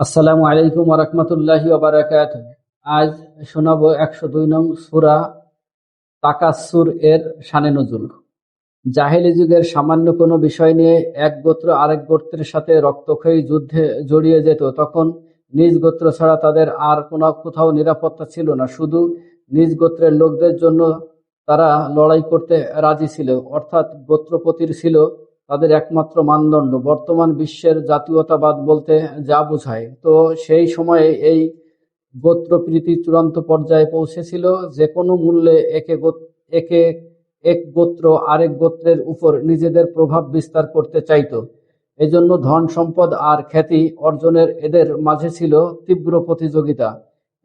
আসসালামু আলাইকুম ওরহমতুল্লাহি ওবারাকাত আজ শোনাবো একশো দুই নং সুরা তাকাসুর এর সানে নজুল। জাহেলি যুগের সামান্য কোনো বিষয় নিয়ে এক গোত্র আরেক গোত্রের সাথে রক্তক্ষয়ী যুদ্ধে জড়িয়ে যেত, তখন নিজ গোত্র ছাড়া তাদের আর কোনো কোথাও নিরাপত্তা ছিল না। শুধু নিজ গোত্রের লোকদের জন্য তারা লড়াই করতে রাজি ছিল, অর্থাৎ গোত্রপতির ছিল তাদের একমাত্র মানদণ্ড। বর্তমান বিশ্বের জাতীয়তাবাদ বলতে যা বোঝায়। তো সেই সময়ে এই গোত্রপ্রীতি চূড়ান্ত পর্যায়ে পৌঁছেছিল। যে কোনো মূল্যে একে একে এক গোত্র আরেক গোত্রের উপর নিজেদের প্রভাব বিস্তার করতে চাইতো। এজন্য ধন সম্পদ আর খ্যাতি অর্জনের এদের মাঝে ছিল তীব্র প্রতিযোগিতা।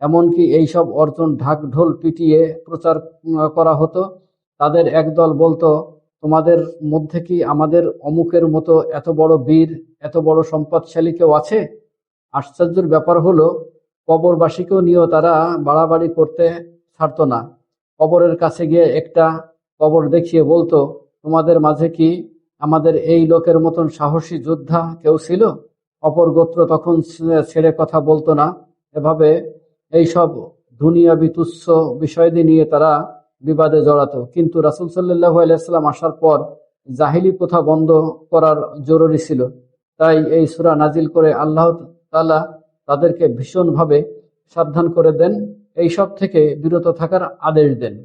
এমনকি এইসব অর্জন ঢাকঢোল পিটিয়ে প্রচার করা হতো। তাদের একদল বলতো তোমাদের মধ্যে কি আমাদের অমুকের মতো এত বড় বীর, এত বড় সম্পদশালী কেউ আছে? আশ্চর্যের ব্যাপার হলো, কবরবাসীকেও নিয়েও তারা বাড়াবাড়ি করতে ছাড়তো না। কবরের কাছে গিয়ে একটা কবর দেখিয়ে বলতো, তোমাদের মাঝে কি আমাদের এই লোকের মতন সাহসী যোদ্ধা কেউ ছিল? অপর গোত্র তখন ছেড়ে কথা বলতো না। এভাবে এইসব দুনিয়াবি তুচ্ছ বিষয়াদি নিয়ে তারা বিবাদে জড়াতো। কিন্তু রাসুল সাল্লাহ আলাইসাল্লাম আসার পর জাহিলি প্রথা বন্ধ করার জরুরি ছিল। তাই এই সুরা নাজিল করে আল্লাহ তালা তাদেরকে ভীষণভাবে সাবধান করে দেন। এই সব থেকে বিরত থাকার আদেশ দেন।